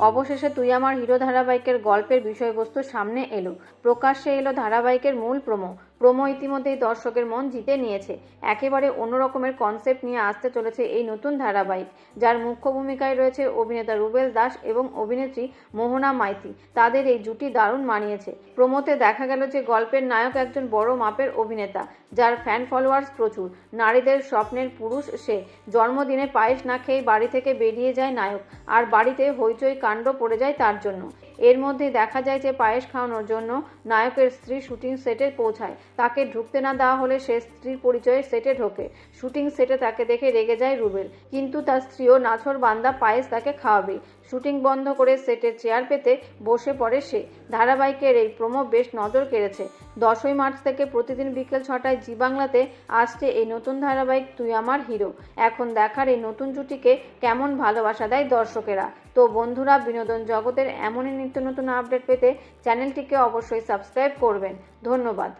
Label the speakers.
Speaker 1: অবশেষে তুই আমার হিরো ধারাবাহিকের গল্পের বিষয়বস্তু সামনে এলো। প্রকাশ্যে এলো ধারাবাহিকের মূল প্রোমো। প্রোমো ইতিমধ্যেই দর্শকের মন জিতে নিয়েছে। একেবারে অন্য রকমের কনসেপ্ট নিয়ে আসতে চলেছে এই নতুন ধারাবাহিক, যার মুখ্য ভূমিকায় রয়েছে অভিনেতা রুবেল দাস এবং অভিনেত্রী মোহনা মাইতি। তাদের এই জুটি দারুণ মানিয়েছে। প্রোমোতে দেখা গেল যে গল্পের নায়ক একজন বড় মাপের অভিনেতা, যার ফ্যান ফলোয়ার্স প্রচুর। নারীদের স্বপ্নের পুরুষ সে। জন্মদিনে পায়েস না খেয়ে বাড়ি থেকে বেরিয়ে যায় নায়ক, আর বাড়িতে হইচই কাণ্ড পড়ে যায় তার জন্য। এর মধ্যে দেখা যায় যে পায়েস খাওয়ানোর জন্য নায়কের স্ত্রী শুটিং সেটে পৌঁছায়। তাকে ঢুকতে না দেওয়া হলে সে স্ত্রীর পরিচয়ে সেটে ঢোকে। শুটিং সেটে তাকে দেখে রেগে যায় রুবেল। কিন্তু তার স্ত্রীও নাছর বান্দা পায়েস তাকে খাওয়াবে। শুটিং বন্ধ করে সেটের চেয়ার পেতে বসে পড়ে সে। ধারাবাহিকের এই প্রোমো বেশ নজর কেড়েছে। দশই মার্চ থেকে প্রতিদিন বিকেল ছটায় জি বাংলাতে আসছে এই নতুন ধারাবাহিক তুই আমার হিরো। এখন দেখার এই নতুন জুটিকে কেমন ভালোবাসা দেয় দর্শকেরা? তো বন্ধুরা, বিনোদন জগতের এমনই নিত্য নতুন আপডেট পেতে চ্যানেলটিকে অবশ্যই সাবস্ক্রাইব করবেন। ধন্যবাদ।